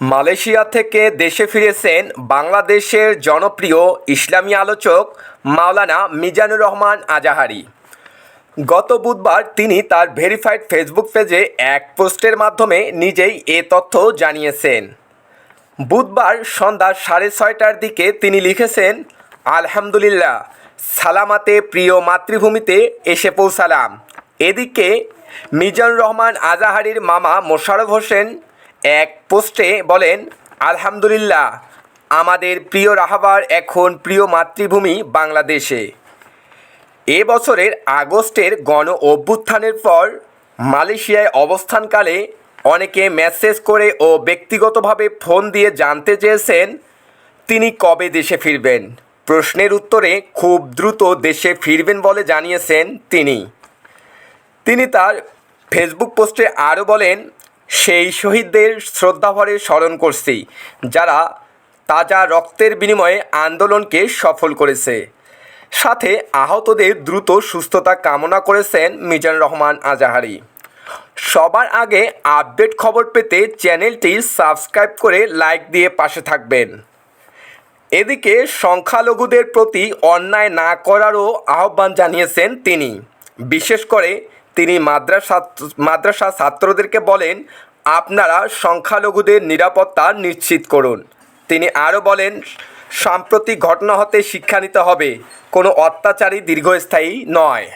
Malaysia থেকে দেশে ফিরেছেন বাংলাদেশের জনপ্রিয় ইসলামী আলোচক মাওলানা মিজানুর রহমান আজাহারি। গত বুধবার তিনি তার ভেরিফাইড ফেসবুক পেজে এক পোস্টের মাধ্যমে নিজেই এ তথ্য জানিয়েছেন। বুধবার সন্ধ্যা সাড়ে ছয়টার দিকে তিনি লিখেছেন, আলহামদুলিল্লাহ, সালামাতে প্রিয় মাতৃভূমিতে এসে পৌঁছালাম। এদিকে মিজানুর রহমান আজাহারির মামা মোশাররফ হোসেন এক পোস্টে বলেন, আলহামদুলিল্লাহ, আমাদের প্রিয় রাহাবার এখন প্রিয় মাতৃভূমি বাংলাদেশে। এ বছরের আগস্টের গণ অভ্যুত্থানের পর মালয়েশিয়ায় অবস্থানকালে অনেকে মেসেজ করে ও ব্যক্তিগতভাবে ফোন দিয়ে জানতে চেয়েছেন, তিনি কবে দেশে ফিরবেন? প্রশ্নের উত্তরে খুব দ্রুত দেশে ফিরবেন বলে জানিয়েছেন তিনি। তিনি তার ফেসবুক পোস্টে আরও বলেন সেই শহীদদের শ্রদ্ধাভরে স্মরণ করছি, যারা তাজা রক্তের বিনিময়ে আন্দোলনকে সফল করেছে। সাথে আহতদের দ্রুত সুস্থতা কামনা করেছেন মিজান রহমান আজাহারি। সবার আগে আপডেট খবর পেতে চ্যানেলটি সাবস্ক্রাইব করে লাইক দিয়ে পাশে থাকবেন। এদিকে সংখ্যালঘুদের প্রতি অন্যায় না করারও আহ্বান জানিয়েছেন তিনি। বিশেষ করে তিনি মাদ্রাসা মাদ্রাসা ছাত্রদেরকে বলেন, আপনারা সংখ্যালঘুদের নিরাপত্তা নিশ্চিত করুন। তিনি আরও বলেন, সাম্প্রতিক ঘটনা হতে শিক্ষা নিতে হবে। কোনো অত্যাচারী দীর্ঘস্থায়ী নয়।